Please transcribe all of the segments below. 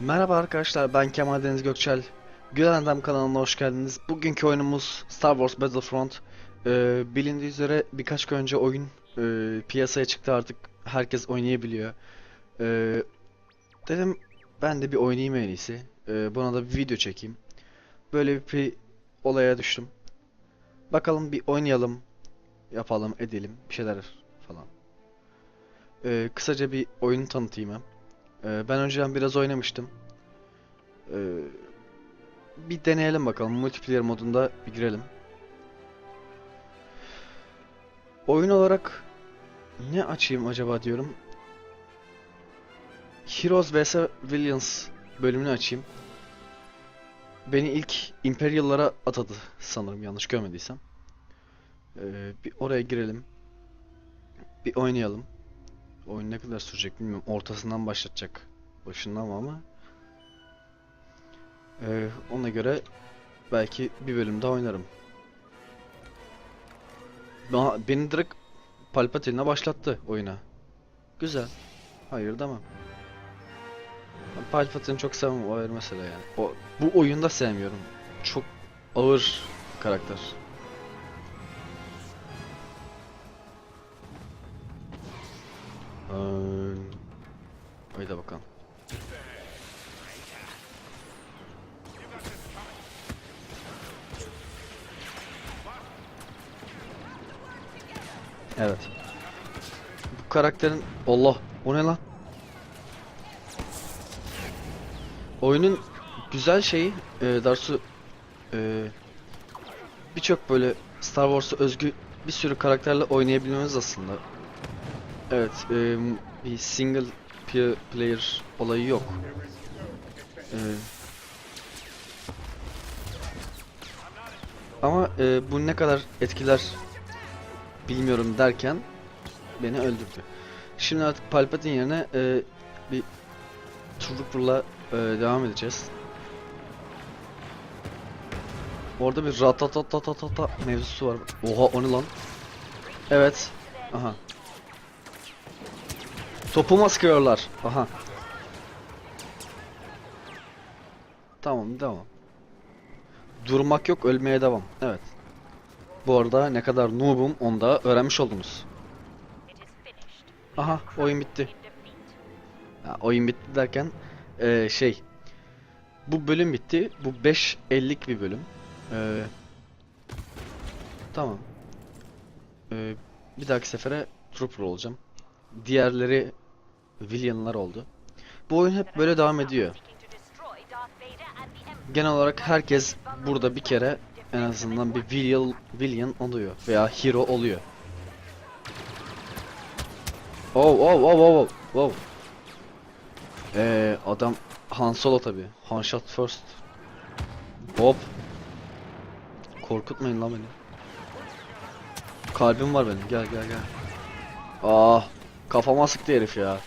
Merhaba arkadaşlar ben Kemal Deniz Gökçel. Gülen Adam kanalına hoş geldiniz. Bugünkü oyunumuz Star Wars Battlefront. Ee, bilindiği üzere birkaç gün önce oyun e, piyasaya çıktı artık herkes oynayabiliyor. Ee, dedim ben de bir oynayayım en iyisi. Ee, buna da bir video çekeyim. Böyle bir, olaya düştüm. Bakalım bir oynayalım, yapalım, edelim bir şeyler falan. Ee, kısaca bir oyunu tanıtayım hem. Ee, ben önceden biraz oynamıştım. Ee, bir deneyelim bakalım. Multiplayer modunda bir girelim. Oyun olarak ne açayım acaba diyorum. Heroes vs Villains bölümünü açayım. Beni ilk Imperial'lara atadı sanırım yanlış görmediysem. Ee, bir oraya girelim. Bir oynayalım. Oyun ne kadar sürecek bilmiyorum. Ortasından başlatacak. Başından ama. Ee, ona göre belki bir bölüm daha oynarım. Ba- Beni direkt Palpatine'e başlattı oyuna. Güzel. Hayır demem. Ben Palpatine'i çok sevmem o ayrı mesele yani. O, bu oyunda sevmiyorum. Çok ağır karakter. Ee, haydi bakalım. Evet. Bu karakterin Allah o ne lan? Oyunun güzel şeyi e, Darsu e, birçok böyle Star Wars'a özgü bir sürü karakterle oynayabilmemiz aslında. Evet, e, bir single player olayı yok. E, ama e, bu ne kadar etkiler bilmiyorum derken beni öldürdü. Şimdi artık Palpatine yerine e, bir Trooper'la e, devam edeceğiz. Orada bir ratatatatata mevzusu var. Oha o ne lan? Evet. Aha. Topuma sıkıyorlar. Aha. Tamam devam. Durmak yok ölmeye devam. Evet. Bu arada ne kadar noob'um onu da öğrenmiş oldunuz. Aha oyun bitti. Ya, oyun bitti derken eee, şey bu bölüm bitti. Bu 5.50'lik bir bölüm. Eee, tamam. Eee, bir dahaki sefere Trooper olacağım. Diğerleri Villain'lar oldu. Bu oyun hep böyle devam ediyor. Genel olarak herkes burada bir kere en azından bir villain, villain oluyor veya hero oluyor. Oh oh oh oh oh oh. Ee, adam Han Solo tabi. Han shot first. Hop. Korkutmayın lan beni. Kalbim var benim. Gel gel gel. Ah, kafama sıktı herif ya.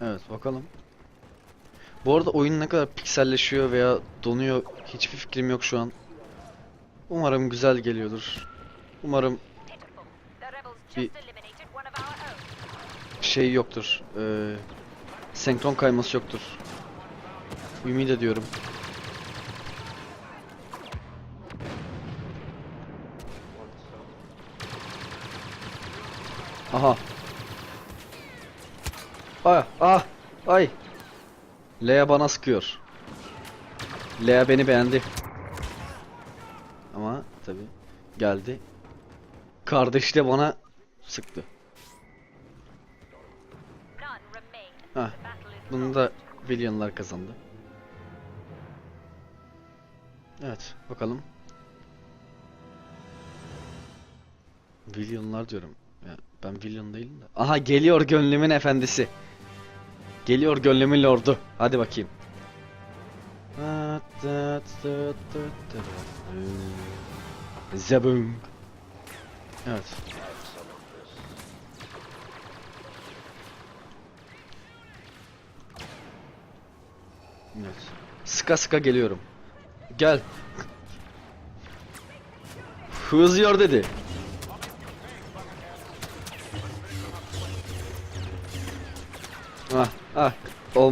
Evet bakalım. Bu arada oyun ne kadar pikselleşiyor veya donuyor hiçbir fikrim yok şu an. Umarım güzel geliyordur. Umarım bir şey yoktur. Ee, senkron kayması yoktur. Ümit ediyorum. Aha. Ah, ah, ay. Leia bana sıkıyor. Leia beni beğendi. Ama tabi geldi. Kardeş de bana sıktı. Hah, Bunu da Villain'lar kazandı. Evet, bakalım. Villain'lar diyorum. Ben Villain değilim de. Aha geliyor gönlümün efendisi. Geliyor gönlümün lordu. Hadi bakayım. Zabung. Evet. Evet. Sıka sıka geliyorum. Gel. Hızıyor dedi.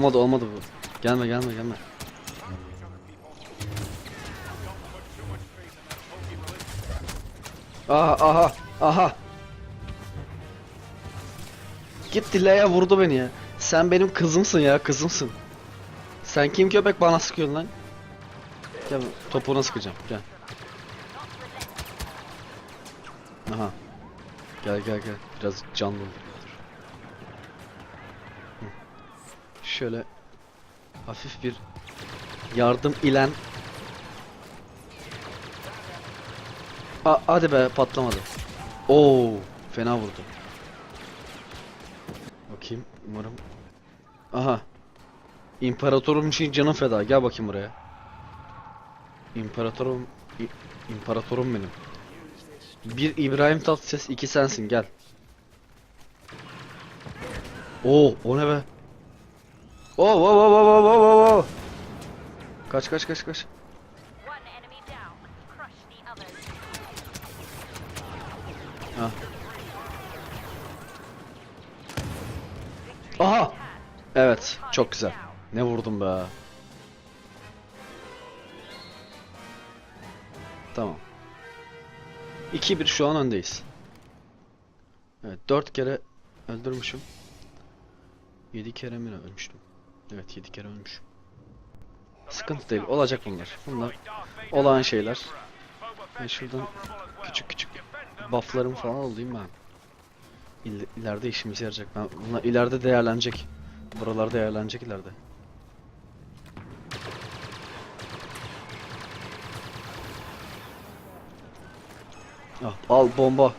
Olmadı olmadı bu. Gelme gelme gelme. Aha aha aha. Gitti Leia vurdu beni ya. Sen benim kızımsın ya kızımsın. Sen kim köpek bana sıkıyorsun lan? Gel topuğuna sıkacağım gel. Aha. Gel gel gel. Biraz canlı ol. Şöyle hafif bir yardım ilen A hadi be patlamadı. Oo, fena vurdu. Bakayım umarım. Aha. İmparatorum için canım feda. Gel bakayım buraya. İmparatorum İmparatorum benim. Bir İbrahim Tatlıses, iki sensin. Gel. Oo, o ne be? Oo, oo, oo, oo, oo, oo, oo. Kaç kaç kaç kaç. Ha. Aha. Evet, çok güzel. Ne vurdum be. Tamam. 2-1 şu an öndeyiz. Evet, 4 kere öldürmüşüm. 7 kere mi ölmüştüm? Evet, 7 kere ölmüşüm. Sıkıntı değil, olacak bunlar. Bunlar olan şeyler. Ben şuradan küçük küçük bufflarımı falan alayım ben. İl- ileride işimize yarayacak. Ben bunlar ileride değerlenecek. Buralar değerlenecek ileride. Ah, al bomba.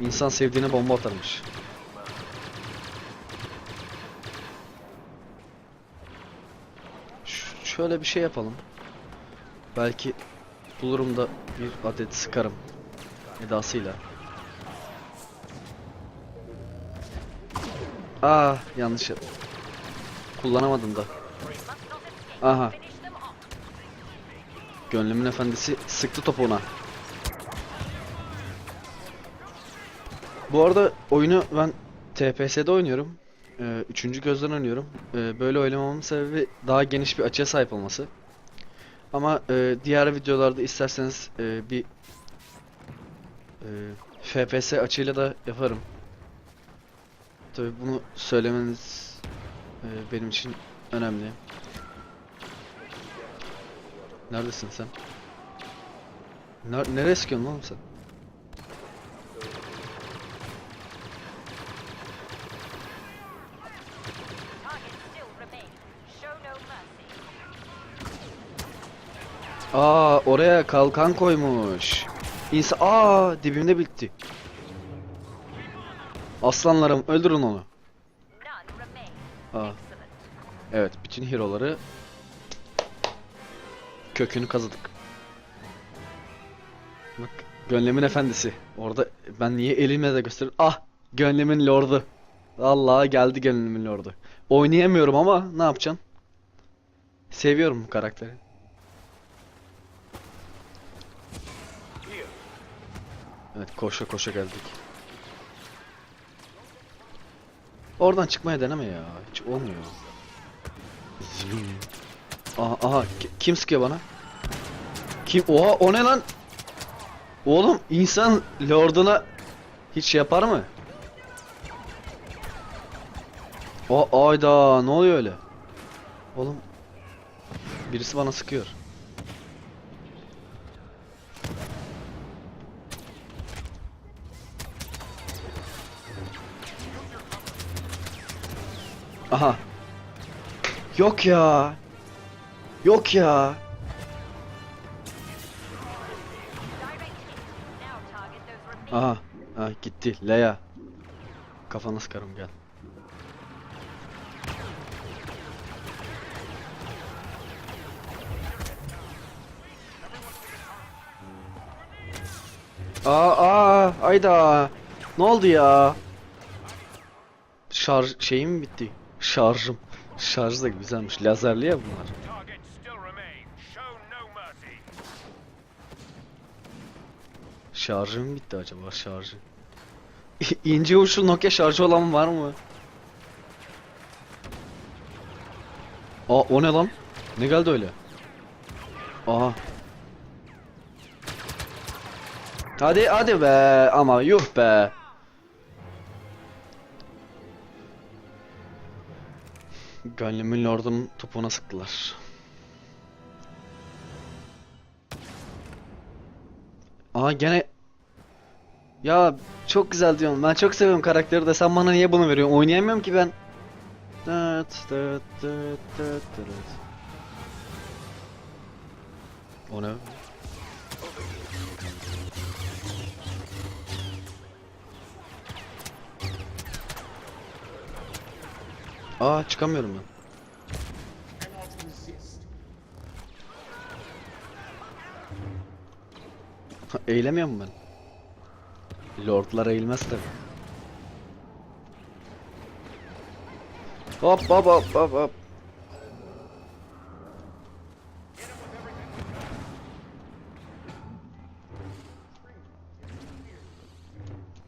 İnsan sevdiğine bomba atarmış. Şöyle bir şey yapalım. Belki bulurum da bir adet sıkarım. Edasıyla. Aa Ah, yanlış yap- Kullanamadım da. Aha. Gönlümün efendisi sıktı topu ona. Bu arada oyunu ben TPS'de oynuyorum. Ee, üçüncü gözden oynuyorum. Ee, böyle oynamamın sebebi daha geniş bir açıya sahip olması. Ama e, diğer videolarda isterseniz e, bir e, FPS açıyla da yaparım. Tabi bunu söylemeniz e, benim için önemli. Neredesin sen? Ner nereye sıkıyorsun oğlum sen? Aa oraya kalkan koymuş. İnsan aa dibimde bitti. Aslanlarım öldürün onu. Aa evet bütün hero'ları kökünü kazıdık. Bak gönlümün efendisi. Orada ben niye elimle de gösteriyorum. Ah gönlümün lordu. Vallahi geldi gönlümün lordu. Oynayamıyorum ama ne yapacağım? Seviyorum bu karakteri. Evet koşa koşa geldik. Oradan çıkmaya deneme ya. Hiç olmuyor. Zing. Aha, aha ki- kim sıkıyor bana? Kim? Oha o ne lan? Oğlum insan lorduna hiç şey yapar mı? O ayda ne oluyor öyle? Oğlum birisi bana sıkıyor. Aha. Yok ya. Yok ya. Aha. Ha gitti. Leia. Kafana sıkarım gel. Aa aa ayda. Ne oldu ya? Şarj şeyim bitti? Şarjım. Şarj da güzelmiş. Lazerli ya bunlar. Şarjım bitti acaba şarjı? İnce uçlu Nokia şarjı olan var mı? Aa o ne lan? Ne geldi öyle? Aha. Hadi hadi be ama yuh be. Gönlümün lordum topuğuna sıktılar. Aa gene Ya çok güzel diyorsun. Ben çok seviyorum karakteri de sen bana niye bunu veriyorsun? Oynayamıyorum ki ben. O ne? Aa çıkamıyorum ben. Eğilemiyor mu ben? Lordlar eğilmez tabi. Hop hop hop hop hop.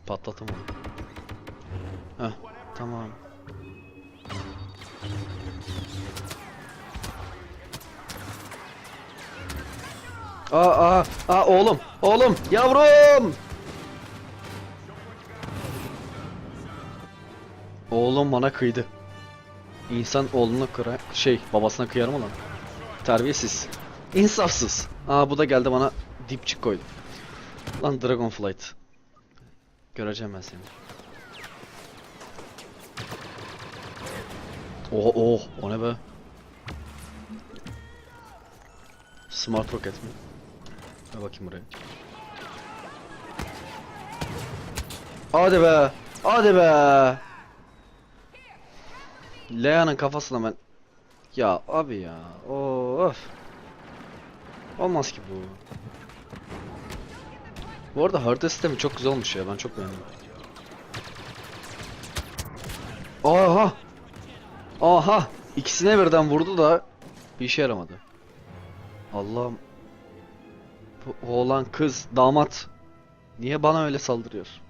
Patlatım onu. Heh, tamam. Aa aa aa oğlum oğlum yavrum. Oğlum bana kıydı. İnsan oğluna kıra şey babasına kıyar mı lan? Terbiyesiz. İnsafsız. Aa bu da geldi bana dipçik koydu. Lan Dragonflight. Göreceğim ben seni. Oh oh o ne be? Smart rocket mi? Ver bakayım buraya. Hadi be. Hadi be. Lea'nın kafasına ben... Ya abi ya. Of. Olmaz ki bu. Bu arada harita sistemi çok güzel olmuş ya. Ben çok beğendim. Aha. Aha. İkisine birden vurdu da bir işe yaramadı. Allah'ım. Oğlan kız damat. Niye bana öyle saldırıyorsun?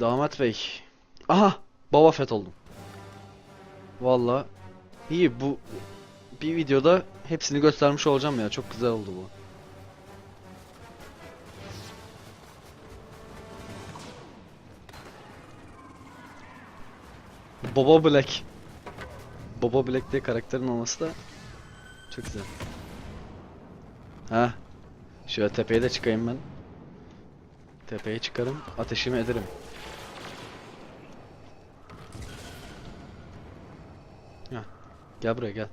Damat bey. Aha! Boba Fett oldum. Valla iyi bu bir videoda hepsini göstermiş olacağım ya. Çok güzel oldu bu. Boba Black. Boba Black diye karakterin olması da çok güzel. Ha. Şöyle tepeye de çıkayım ben. Tepeye çıkarım, ateşimi ederim. Heh. Gel buraya gel.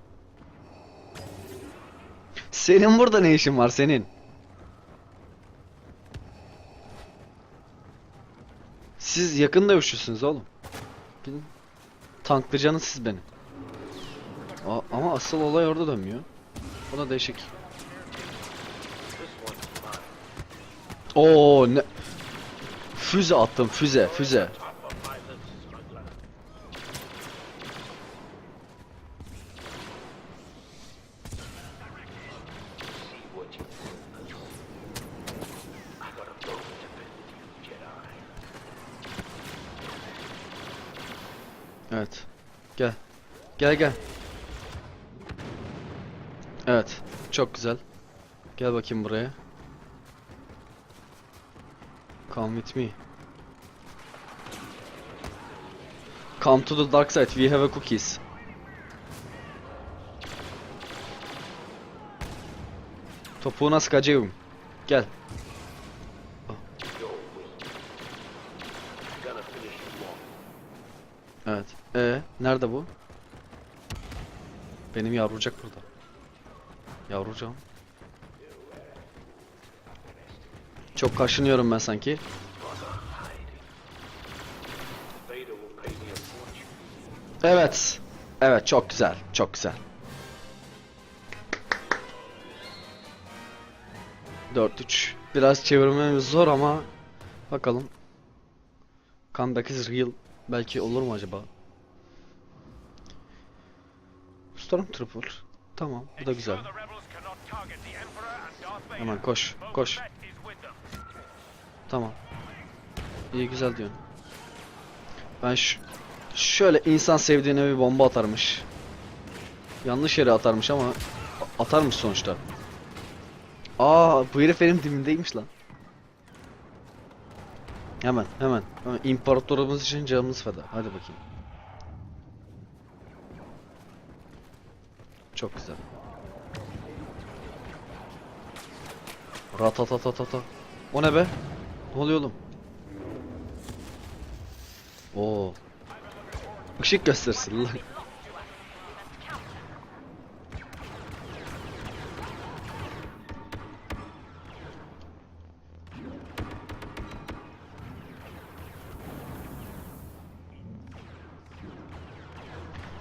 Senin burada ne işin var senin? Siz yakın dövüşçüsünüz oğlum. Bilin. Tanklayacaksınız siz beni. A- ama asıl olay orada dönmüyor. O da değişik. Oo ne Füze attım füze füze. Evet. Gel. Gel gel. Evet. Çok güzel. Gel bakayım buraya. Come with me. Come to the dark side. We have a cookies. Topuğuna sıkacağım. Gel. Evet. E nerede bu? Benim yavrucak burada. Yavrucağım. Çok kaşınıyorum ben sanki. Evet. Evet çok güzel. Çok güzel. 4-3. Biraz çevirmemiz zor ama bakalım. Comeback is real. Belki olur mu acaba? Stormtrooper. Tamam, bu da güzel. Hemen koş, koş. Tamam. İyi güzel diyorsun. Ben şu Şöyle insan sevdiğine bir bomba atarmış. Yanlış yere atarmış ama atarmış sonuçta. Aa bu herif benim dibimdeymiş lan. Hemen hemen. hemen. İmparatorumuz için canımız feda. Hadi bakayım. Çok güzel. Ratatatatata. O ne be? Ne oluyor oğlum? Oo. Işık göstersin lan.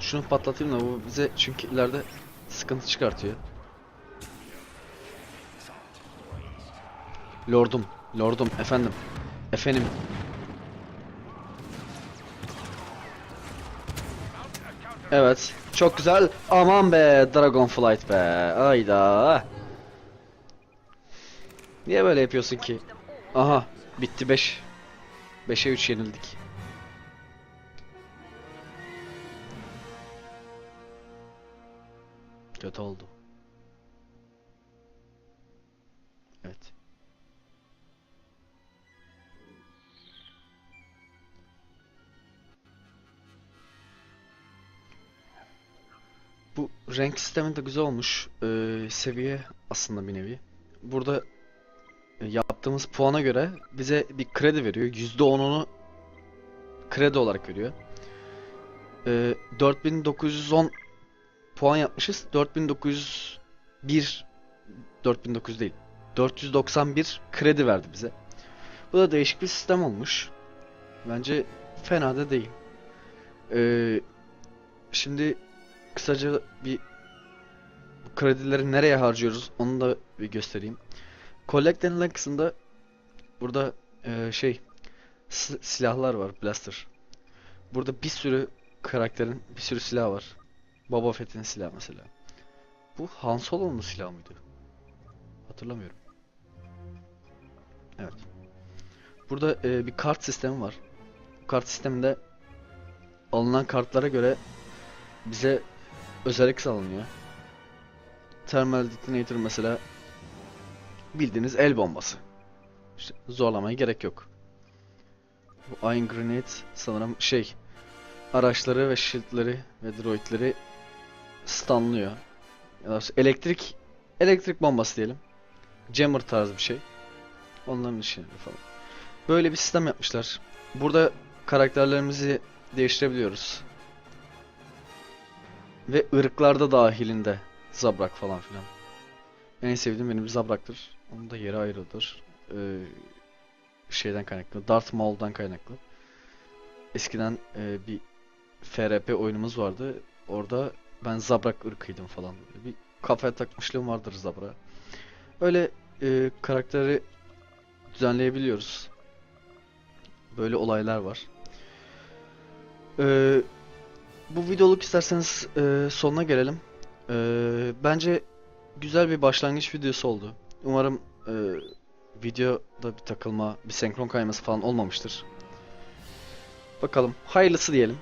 Şunu patlatayım da bu bize çünkü ileride sıkıntı çıkartıyor. Lordum, lordum, efendim, efendim. Evet, çok güzel. Aman be, Dragonflight be. Ayda. Niye böyle yapıyorsun ki? Aha, bitti 5. 5'e 3 yenildik. Kötü oldu. Bu renk sistemi de güzel olmuş. Ee, seviye aslında bir nevi. Burada e, yaptığımız puana göre bize bir kredi veriyor. %10'unu kredi olarak veriyor. Ee, 4910 puan yapmışız. 4901 4900 değil. 491 kredi verdi bize. Bu da değişik bir sistem olmuş. Bence fena da değil. Ee, şimdi kısaca bir kredileri nereye harcıyoruz onu da bir göstereyim. Collect denilen kısımda burada e, şey silahlar var blaster. Burada bir sürü karakterin bir sürü silah var. Boba Fett'in silahı mesela. Bu Han Solo'nun silahı mıydı? Hatırlamıyorum. Evet. Burada e, bir kart sistemi var. Bu kart sisteminde alınan kartlara göre bize özellik sağlanıyor. Thermal Detonator mesela bildiğiniz el bombası. İşte zorlamaya gerek yok. Bu Iron Grenade sanırım şey araçları ve shield'ları ve droidleri stunlıyor. Ya da elektrik elektrik bombası diyelim. Jammer tarzı bir şey. Onların işini falan. Böyle bir sistem yapmışlar. Burada karakterlerimizi değiştirebiliyoruz. Ve ırklarda dahilinde Zabrak falan filan. En sevdiğim benim Zabrak'tır. Onun da yeri ayrıdır. Ee, şeyden kaynaklı. Darth Maul'dan kaynaklı. Eskiden e, bir FRP oyunumuz vardı. Orada ben Zabrak ırkıydım falan. Bir kafaya takmışlığım vardır Zabrak'a. Öyle e, karakteri düzenleyebiliyoruz. Böyle olaylar var. Ee, bu videoluk isterseniz e, sonuna gelelim. Ee, bence güzel bir başlangıç videosu oldu. Umarım e, videoda bir takılma, bir senkron kayması falan olmamıştır. Bakalım. Hayırlısı diyelim.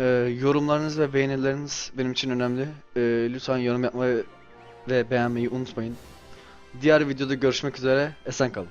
Ee, yorumlarınız ve beğenileriniz benim için önemli. Ee, lütfen yorum yapmayı ve beğenmeyi unutmayın. Diğer videoda görüşmek üzere. Esen kalın.